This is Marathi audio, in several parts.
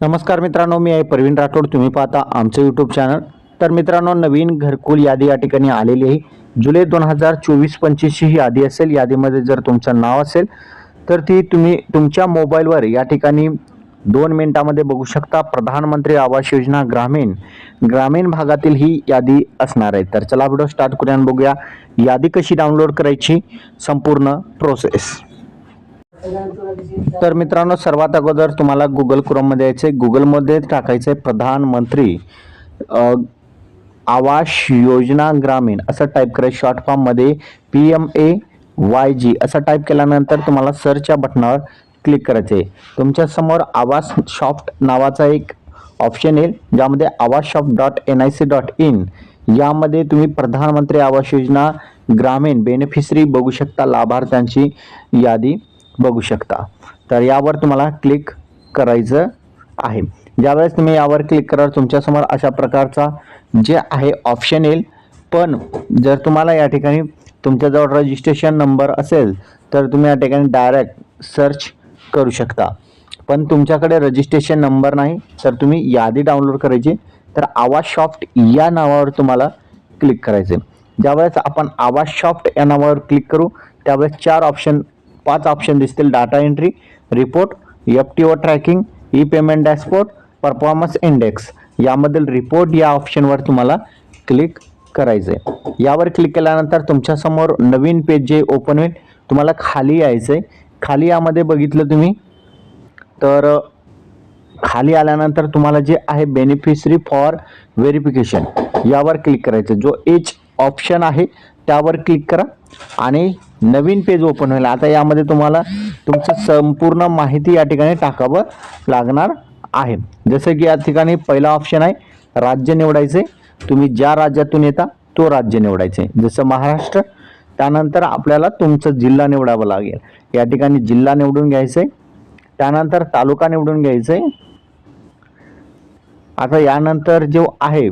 नमस्कार मित्रांनो मी आहे प्रवीण राठोड. तुम्ही पाहता आमचं यूट्यूब चॅनल तर मित्रांनो नवीन घरकुल यादी या ठिकाणी आलेली आहे. जुलै दोन हजार चोवीस पंचवीसची ही यादी असेल. यादीमध्ये जर तुमचं नाव असेल तर ती तुम्ही तुमच्या मोबाईलवर या ठिकाणी दोन मिनिटामध्ये बघू शकता. प्रधानमंत्री आवास योजना ग्रामीण ग्रामीण भागातील ही यादी असणार आहे. तर चला व्हिडिओ स्टार्ट करूया बघूया. यादी कशी डाउनलोड करायची? संपूर्ण प्रोसेस तर मित्रांनो सर्वात अगोदर तुम्हाला गुगल क्रोममध्ये यायचं आहे गुगलमध्ये टाकायचं आहे प्रधानमंत्री आवास योजना ग्रामीण. असं टाईप करायचं शॉर्ट फॉर्ममध्ये P M A Y G असं टाईप केल्यानंतर तुम्हाला सर्चच्या बटनावर क्लिक करायचं आहे तुमच्यासमोर आवास शॉफ्ट नावाचा एक ऑप्शन येईल ज्यामध्ये Awaas shop dot N I C dot in यामध्ये तुम्ही प्रधानमंत्री आवास योजना ग्रामीण बेनिफिशरी बघू शकता लाभार्थ्यांची यादी. बघू शकता. तर यावर तुम्हाला क्लिक करायचं आहे. ज्यावेळेस तुम्ही यावर क्लिक कराल तुमच्यासमोर अशा प्रकारचा जे आहे ऑप्शन येईल. पण जर तुम्हाला या ठिकाणी तुमच्याजवळ रजिस्ट्रेशन नंबर असेल तर तुम्ही या ठिकाणी डायरेक्ट सर्च करू शकता. पण तुमच्याकडे रजिस्ट्रेशन नंबर नाही तर तुम्ही यादी डाउनलोड करायची. तर आवाज शॉफ्ट या नावावर तुम्हाला क्लिक करायचे ज्यावेळेस आपण आवाज शॉफ्ट या नावावर क्लिक करू त्यावेळेस चार ऑप्शन पाच ऑप्शन दिसतील. Data entry report F T O tracking E payment dashboard performance index यामधील रिपोर्ट या ऑप्शनवर तुम्हाला क्लिक करायचं आहे यावर क्लिक केल्यानंतर तुमच्यासमोर नवीन पेज जे ओपन होईल तुम्हाला खाली यायचं आहे खाली यामध्ये बघितलं तुम्ही तर खाली आल्यानंतर तुम्हाला जे आहे बेनिफिशरी फॉर व्हेरिफिकेशन यावर क्लिक करायचं जो एच ऑप्शन आहे त्यावर क्लिक करा. आणि नवीन पेज ओपन होईल. आता यामध्ये तुम्हाला तुमचं संपूर्ण माहिती या ठिकाणी टाकावं लागणार आहे. जसं की या ठिकाणी पहिला ऑप्शन आहे राज्य निवडायचे. तुम्ही ज्या राज्यातून येता तो राज्य निवडायचे. जसं महाराष्ट्र त्यानंतर आपल्याला तुमचं जिल्हा निवडावं लागेल. या ठिकाणी जिल्हा निवडून घ्यायचं. आहे त्यानंतर तालुका निवडून घ्यायचं. आहे आता यानंतर जो आहे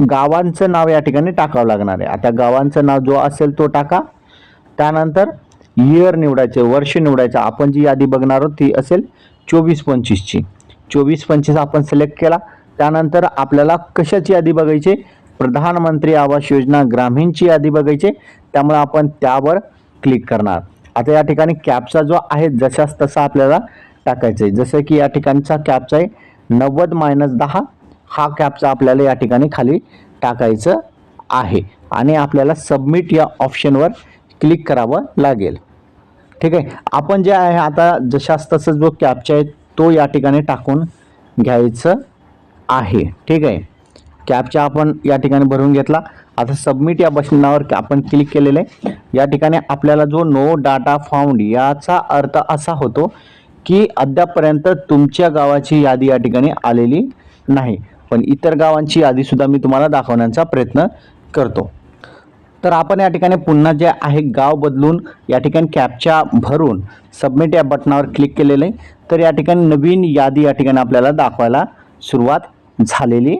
गावांचं नाव या ठिकाणी टाकावं लागणार आहे. आता गावांचं नाव जो असेल तो टाका. त्यानंतर इयर निवडायचे वर्ष निवडायचं आपण जी यादी बघणार आहोत ती असेल चोवीस पंचवीसची चोवीस पंचवीस आपण सिलेक्ट केला. त्यानंतर आपल्याला कशाची यादी बघायची? प्रधानमंत्री आवास योजना ग्रामीणची यादी बघायची. त्यामुळे आपण त्यावर क्लिक करणार. आता या ठिकाणी कॅबचा जो आहे जशाच तसा आपल्याला टाकायचं आहे. जसं की या ठिकाणचा कॅबचा आहे नव्वद मायनस दहा हा कॅपचा आपल्याला या ठिकाणी खाली टाकायचं आहे. आणि आपल्याला सबमिट या ऑप्शनवर क्लिक करावं लागेल. ठीक आहे? आपण जे आहे आता जशाच तसंच जो कॅपचा आहे तो या ठिकाणी टाकून घ्यायचं आहे. ठीक आहे? कॅपचा आपण या ठिकाणी भरून घेतला. आता सबमिट या बटनावर आपण क्लिक केलेलं आहे. या ठिकाणी आपल्याला जो नो डाटा फाउंड याचा अर्थ असा होतो की अद्यापपर्यंत तुमच्या गावाची यादी या ठिकाणी आलेली नाही. पण इतर गावांची यादीसुद्धा मी तुम्हाला दाखवण्याचा प्रयत्न करतो. तर आपण या ठिकाणी पुन्हा जे आहे गाव बदलून या ठिकाणी कॅपच्या भरून सबमिट या बटनावर क्लिक केलेलं आहे. तर या ठिकाणी नवीन यादी या ठिकाणी आपल्याला दाखवायला सुरुवात झालेली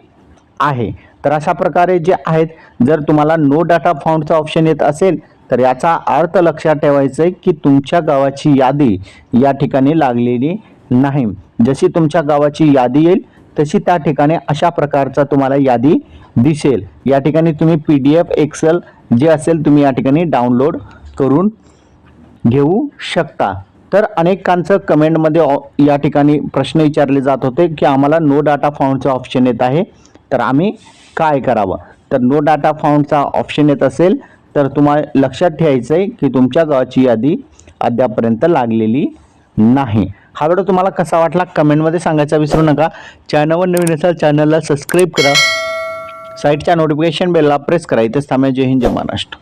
आहे. तर अशा प्रकारे जे आहेत जर तुम्हाला नो डाटा फाउंडचा ऑप्शन येत असेल तर याचा अर्थ लक्षात ठेवायचं आहे की तुमच्या गावाची यादी या ठिकाणी लागलेली नाही. जशी तुमच्या गावाची यादी येईल तशी त्या ठिकाणी अशा प्रकारचा तुम्हाला यादी दिसेल. या ठिकाणी तुम्ही पी डी एफ एक्सेल जे असेल तुम्ही या ठिकाणी डाउनलोड करून घेऊ शकता. तर अनेकांचं कमेंटमध्ये ऑ- या ठिकाणी प्रश्न विचारले जात होते की आम्हाला नो डाटा फाउंडचं ऑप्शन येत आहे. तर आम्ही काय करावं? तर नो डाटा फाउंडचा ऑप्शन येत असेल तर तुम्हाला लक्षात ठेवायचं आहे की तुमच्या गावाची यादी अद्यापर्यंत लागलेली नाही. हा व्हिडिओ तुम्हाला कसा वाटला कमेंटमध्ये सांगायचा विसरू नका. चॅनलवर नवीन असाल चॅनलला सबस्क्राईब करा. साईटच्या नोटिफिकेशन बेलला प्रेस करा. इथेच थांबा. जय हिंद जय महाराष्ट्र.